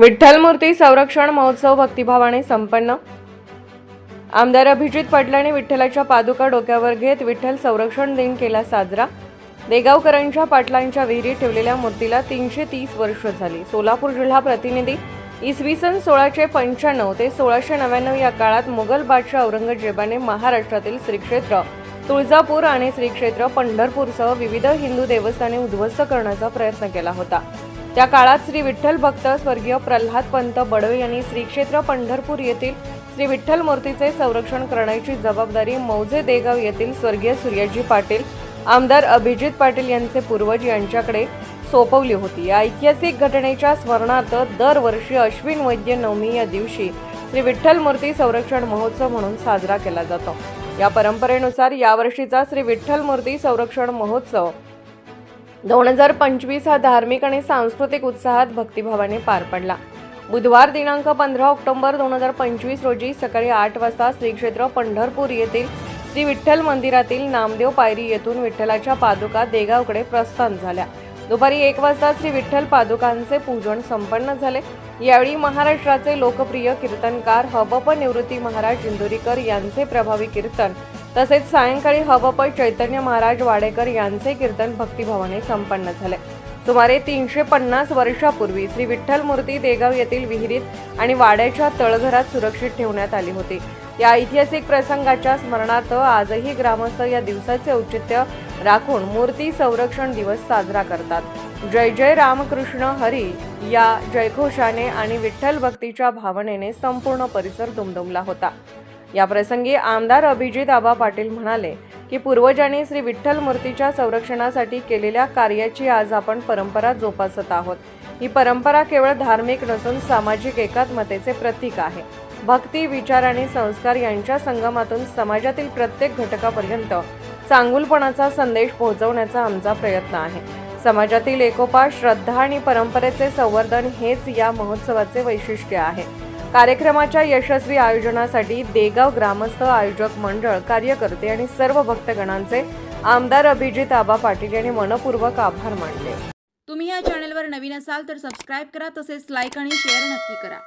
विठ्ठल मूर्ती संरक्षण महोत्सव भक्तिभावाने संपन्न. आमदार अभिजित पाटलांनी विठ्ठलाच्या पादुका डोक्यावर घेत विठ्ठल संरक्षण दिन केला साजरा. देगावकरांच्या पाटलांच्या विहिरीत ठेवलेल्या मूर्तीला तीनशे तीस वर्ष झाली. सोलापूर जिल्हा प्रतिनिधी इसवी सन सोळाशे पंच्याण्णव ते सोळाशे नव्याण्णव या काळात मुघल बादशाह औरंगजेबाने महाराष्ट्रातील श्रीक्षेत्र तुळजापूर आणि श्रीक्षेत्र पंढरपूरसह विविध हिंदू देवस्थाने उद्ध्वस्त करण्याचा प्रयत्न केला होता. त्या काळात श्री विठ्ठल भक्त स्वर्गीय प्रल्हाद पंत बडवे यांनी श्रीक्षेत्र पंढरपूर येथील श्री विठ्ठल मूर्तीचे संरक्षण करण्याची जबाबदारी मौजे देगाव येथील स्वर्गीय सूर्याजी पाटील आमदार अभिजित पाटील यांचे पूर्वज यांच्याकडे सोपवली होती. या ऐतिहासिक घटनेच्या स्मरणार्थ दरवर्षी अश्विन वैद्य नवमी या दिवशी श्री विठ्ठल मूर्ती संरक्षण महोत्सव म्हणून साजरा केला जातो. या परंपरेनुसार यावर्षीचा श्री विठ्ठल मूर्ती संरक्षण महोत्सव दोन हजार पंचवीस हा धार्मिक आणि सांस्कृतिक उत्साहात भक्तिभावाने पार पडला. बुधवार दिनांक पंधरा ऑक्टोबर दोन हजार पंचवीस रोजी सकाळी आठ वाजता श्री क्षेत्र पंढरपूर येथील श्री विठ्ठल मंदिरातील नामदेव पायरी येथून विठ्ठलाच्या पादुका देगावकडे प्रस्थान झाल्या. दुपारी एक वाजता श्री विठ्ठल पादुकांचे पूजन संपन्न झाले. यावेळी महाराष्ट्राचे लोकप्रिय कीर्तनकार हबप निवृत्ती महाराज इंदुरीकर यांचे प्रभावी कीर्तन तसेच सायंकाळी हबप चैतन्य महाराज वाडेकर यांचे कीर्तन भक्तिभावाने संपन्न झाले. सुमारे तीनशे पन्नास वर्षापूर्वी श्री विठ्ठल मूर्ती देगाव येथील विहिरीत आणि वाड्याच्या तळघरात सुरक्षित ठेवण्यात आली होती. या ऐतिहासिक प्रसंगाच्या स्मरणार्थ आजही ग्रामस्थ या दिवसाचे औचित्य राखून मूर्ती संरक्षण दिवस साजरा करतात. जय जय रामकृष्ण हरी या जयघोषाने आणि विठ्ठल भक्तीच्या भावनेने संपूर्ण परिसर दुमदुमला होता. या प्रसंगी आमदार अभिजित आबा पाटील म्हणाले की पूर्वजांनी श्री विठ्ठल मूर्तीच्या संरक्षणासाठी केलेल्या कार्याची आज आपण परंपरा जोपासत आहोत. ही परंपरा केवळ धार्मिक नसून सामाजिक एकात्मतेचे प्रतीक आहे. भक्ती विचार आणि संस्कार यांच्या संगमातून समाजातील प्रत्येक घटकापर्यंत चांगुलपणाचा संदेश पोहोचवण्याचा आमचा प्रयत्न आहे. समाजातील एकोपा श्रद्धा आणि परंपरेचे संवर्धन हेच या महोत्सवाचे वैशिष्ट्य आहे. कार्यक्रमाच्या यशस्वी आयोजनासाठी देगाव ग्रामस्थ आयोजक मंडळ कार्यकर्ते आणि सर्व भक्तगणांचे आमदार अभिजित आबा पाटील यांनी मनपूर्वक आभार मानले. तुम्ही या चॅनलवर नवीन असाल तर सबस्क्राईब करा तसेच लाईक आणि शेअर नक्की करा.